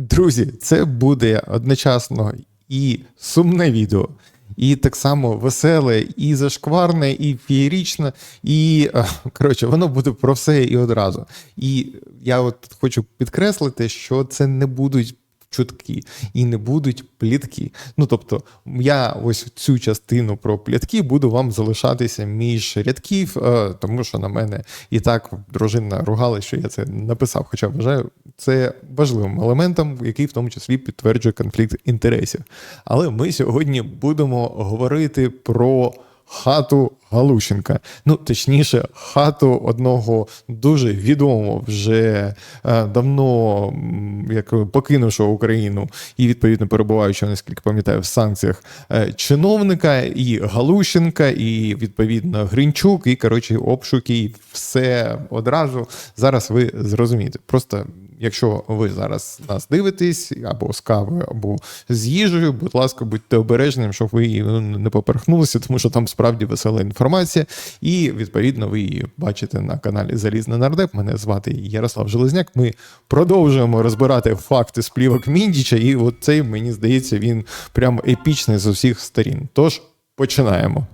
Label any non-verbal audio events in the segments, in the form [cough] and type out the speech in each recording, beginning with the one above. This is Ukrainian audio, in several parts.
Друзі, це буде одночасно і сумне відео, і так само веселе, і зашкварне, і феєрічне, і е, коротше, воно буде про все і одразу. І я от хочу підкреслити, що це не будуть. Чутки і не будуть плітки. Ну тобто, я ось цю частину про плітки буду вам залишатися між рядків, е, тому що на мене і так дружина ругала, що я це написав. Хоча вважаю це важливим елементом, який в тому числі підтверджує конфлікт інтересів. Але ми сьогодні будемо говорити про хату Галущенка. Ну, точніше, хату одного дуже відомого вже е, давно як покинувшого Україну і відповідно перебуваючого, наскільки пам'ятаю, в санкціях е, чиновника, і Галущенка, і відповідно Гринчук, і коротше обшуки, і все одразу. Зараз ви зрозумієте. Просто якщо ви зараз нас дивитесь або з кавою, або з їжею, будь ласка, будьте обережним, щоб ви ну, не поперхнулися, тому що там справді весела інформація. І відповідно ви її бачите на каналі Залізний Нардеп. Мене звати Ярослав Железняк. Ми продовжуємо розбирати факти сплівок Міндіча, і от цей мені здається, він прям епічний з усіх сторін. Тож починаємо.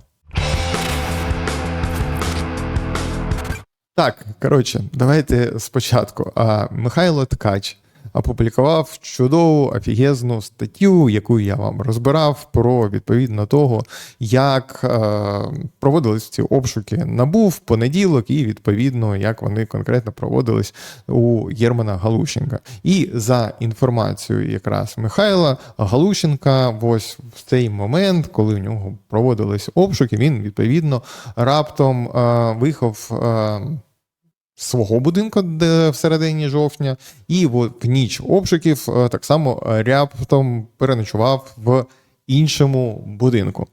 Так, коротше, давайте спочатку. А Михайло Ткач опублікував чудову офігезну статтю, яку я вам розбирав, про відповідно того, як е, проводились ці обшуки набув в понеділок, і відповідно, як вони конкретно проводились у Єрмана Галущенка. І за інформацією якраз Михайла Галущенка, ось в цей момент, коли у нього проводились обшуки, він відповідно раптом е, виїхав. Е, свого будинку де в середині жовтня, і в ніч обшуків е, так само раптом переночував в іншому будинку,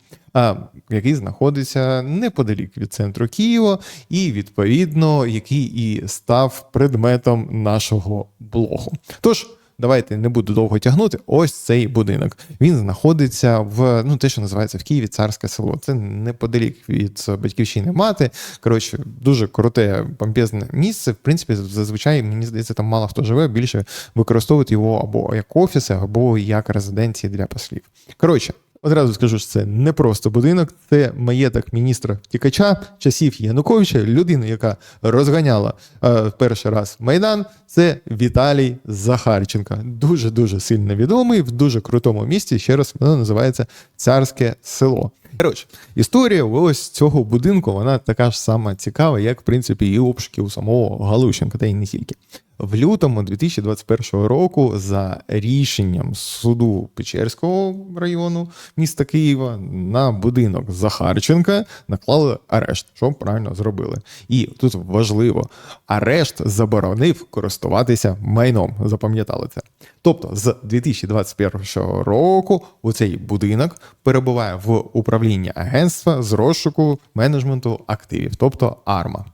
який знаходиться неподалік від центру Києва, і відповідно який і став предметом нашого блогу. Тож. Давайте не буду довго тягнути. Ось цей будинок. Він знаходиться в ну те, що називається в Києві царське село. Це неподалік від батьківщини мати. Коротше, дуже круте помпезне місце. В принципі, зазвичай мені здається, там мало хто живе. Більше використовують його або як офіси, або як резиденції для послів. Коротше. Одразу скажу, що це не просто будинок, це маєток міністра втікача часів Януковича, людина, яка розганяла е, перший раз Майдан. Це Віталій Захарченко. Дуже дуже сильно відомий в дуже крутому місті. Ще раз воно називається Царське село. Коротше, історія ось цього будинку вона така ж сама цікава, як в принципі і обшуки у самого Галущенка, та й не тільки. В лютому 2021 року, за рішенням суду Печерського району міста Києва на будинок Захарченка наклали арешт, що правильно зробили. І тут важливо, арешт заборонив користуватися майном. Запам'ятали це. Тобто, з 2021 року у цей будинок перебуває в управлінні агентства з розшуку менеджменту активів, тобто АРМА.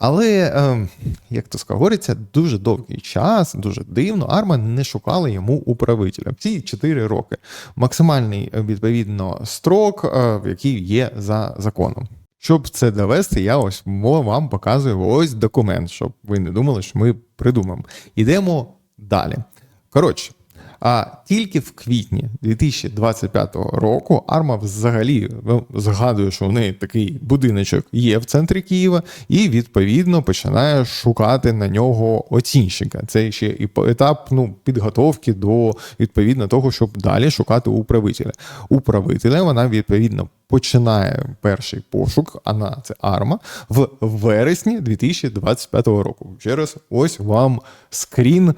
Але, е, як то говориться, дуже довгий час, дуже дивно, Арма не шукала йому управителя. Ці 4 роки. Максимальний е, відповідно строк, е, який є за законом. Щоб це довести, я ось вам показую ось документ, щоб ви не думали, що ми придумаємо. Йдемо далі. Коротше, а тільки в квітні 2025 року Арма взагалі згадує, що в неї такий будиночок є в центрі Києва, і відповідно починає шукати на нього оцінщика. Це ще і етап ну, підготовки до відповідно того, щоб далі шукати управителя. Управителя вона відповідно починає перший пошук, а на це арма в вересні 2025 року. Ще раз, ось вам скрін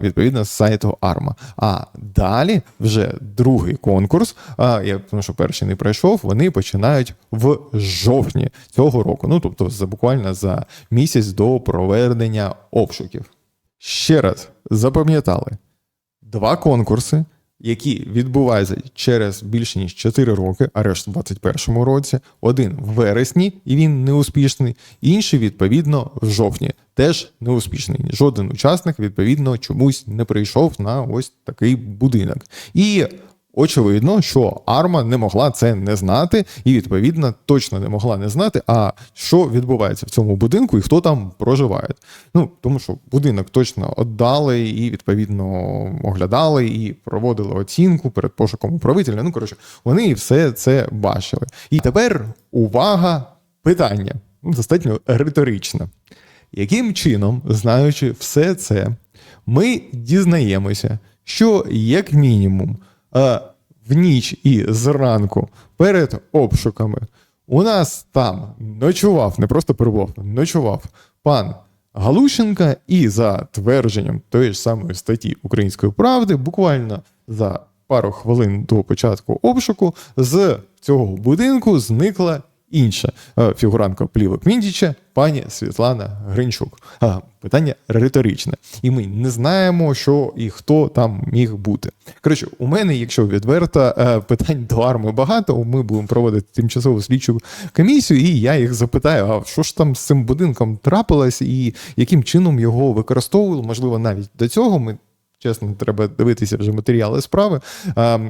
відповідно з сайту Арма. А далі вже другий конкурс. Я тому, що перший не пройшов. Вони починають в жовтні цього року. Ну тобто, за буквально за місяць до проведення обшуків. Ще раз запам'ятали два конкурси які відбуваються через більше ніж 4 роки, арешт у 2021 році, один в вересні, і він неуспішний, інший, відповідно, в жовтні, теж неуспішний. Жоден учасник, відповідно, чомусь не прийшов на ось такий будинок. І Очевидно, що Арма не могла це не знати, і відповідно точно не могла не знати, а що відбувається в цьому будинку і хто там проживає. Ну тому що будинок точно віддали і відповідно оглядали і проводили оцінку перед пошуком управителя. Ну коротше, вони все це бачили. І тепер увага, питання ну, достатньо риторичне. Яким чином, знаючи все це, ми дізнаємося, що як мінімум в ніч і зранку перед обшуками. У нас там ночував, не просто перебував, ночував пан Галущенка, і за твердженням тої ж самої статті Української правди, буквально за пару хвилин до початку обшуку, з цього будинку зникла інша е, фігурантка плівок Міндіча, пані Світлана Гринчук. Питання риторичне. І ми не знаємо, що і хто там міг бути. Коротше, у мене, якщо відверто, е, питань до арми багато, ми будемо проводити тимчасову слідчу комісію, і я їх запитаю: а що ж там з цим будинком трапилось, і яким чином його використовували? Можливо, навіть до цього ми. Чесно, треба дивитися вже матеріали справи.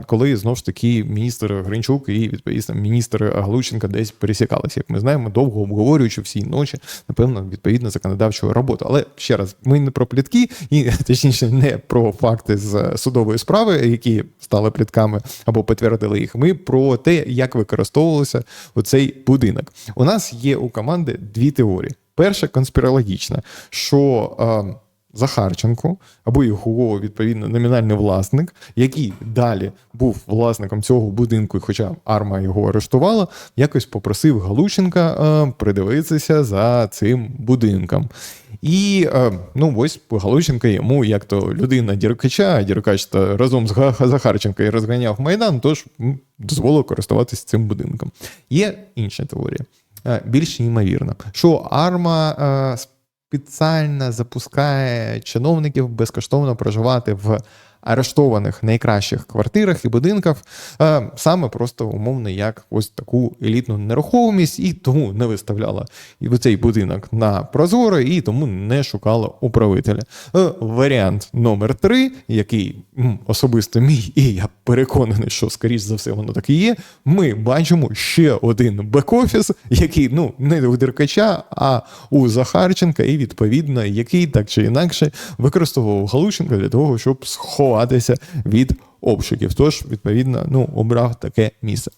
Коли знову ж таки міністр Гринчук і відповідно міністр Галученка десь пересікалися, як ми знаємо, довго обговорюючи всі ночі, напевно, відповідно законодавчу роботу. Але ще раз, ми не про плітки, і [laughs] точніше, не про факти з судової справи, які стали плітками або підтвердили їх. Ми про те, як використовувався цей будинок. У нас є у команди дві теорії. Перша конспірологічна, що. Захарченко або його відповідно номінальний власник, який далі був власником цього будинку, хоча арма його арештувала, якось попросив Галученка е, придивитися за цим будинком. І е, ну ось Галученка йому, як то людина Діркача, Діркач то разом з Захарченка і розганяв Майдан, тож дозволив користуватися цим будинком. Є інша теорія. Е, більш ймовірно, що арма спеціально запускає чиновників безкоштовно проживати в арештованих найкращих квартирах і будинках, е, саме просто умовно як ось таку елітну нерухомість, і тому не виставляла цей будинок на прозоро, і тому не шукала управителя. Е, варіант номер три, який особисто мій, і я переконаний, що скоріш за все воно так і є. Ми бачимо ще один бек-офіс, який ну не у Деркача, а у Захарченка, і відповідно, який так чи інакше використовував Галущенка для того, щоб сховати ховатися від обшуків. Тож, відповідно, ну, обрав таке місце.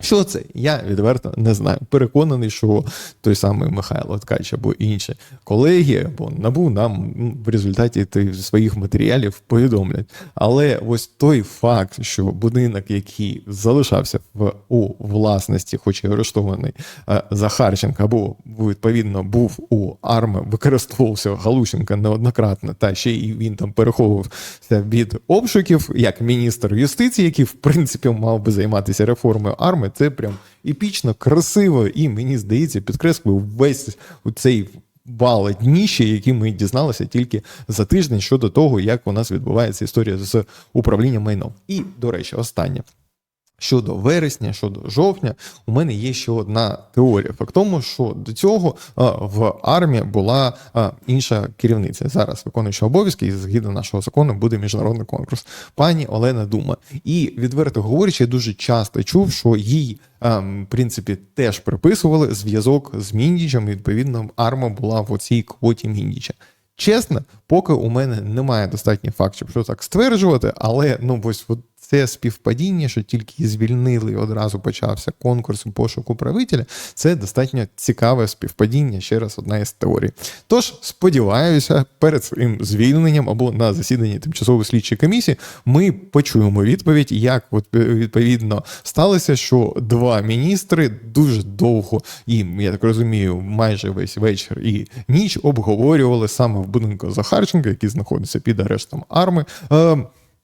Що це? Я відверто не знаю. Переконаний, що той самий Михайло Ткач або інші колеги або набу нам в результаті своїх матеріалів повідомлять. Але ось той факт, що будинок, який залишався в у власності, хоч і арештований е, Захарченка, або відповідно був у арми, використовувався Галущенка неоднократно, та ще й він там переховувався від обшуків, як міністр юстиції, який в принципі мав би займатися реформою арми. Це прям епічно, красиво, і мені здається, підкреслює весь цей вал дніще, які ми дізналися тільки за тиждень щодо того, як у нас відбувається історія з управлінням майном. І, до речі, останнє. Щодо вересня, щодо жовтня, у мене є ще одна теорія. Факт тому, що до цього в армії була інша керівниця. Зараз виконуюча обов'язки, і згідно нашого закону буде міжнародний конкурс. Пані Олена Дума. І відверто говорячи, я дуже часто чув, що їй в принципі теж приписували зв'язок з Міндічем. Відповідно, арма була в оцій квоті Міндіча. Чесно, поки у мене немає достатньо фактів, що так стверджувати, але ну ось це співпадіння, що тільки звільнили і одразу почався конкурс у пошуку правителя. Це достатньо цікаве співпадіння. Ще раз одна із теорій. Тож сподіваюся, перед своїм звільненням або на засіданні тимчасової слідчої комісії ми почуємо відповідь, як відповідно сталося, що два міністри дуже довго і я так розумію, майже весь вечір і ніч обговорювали саме в будинку Захарченка, який знаходиться під арештом арми.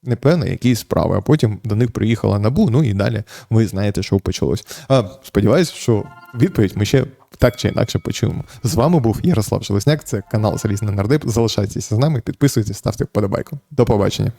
Непевно, якісь справи, а потім до них приїхала набу. Ну і далі ви знаєте, що почалось. А сподіваюся, що відповідь ми ще так чи інакше почуємо. З вами був Ярослав Железняк, це канал Залізний Нардеп. Залишайтеся з нами, підписуйтесь, ставте вподобайку. До побачення.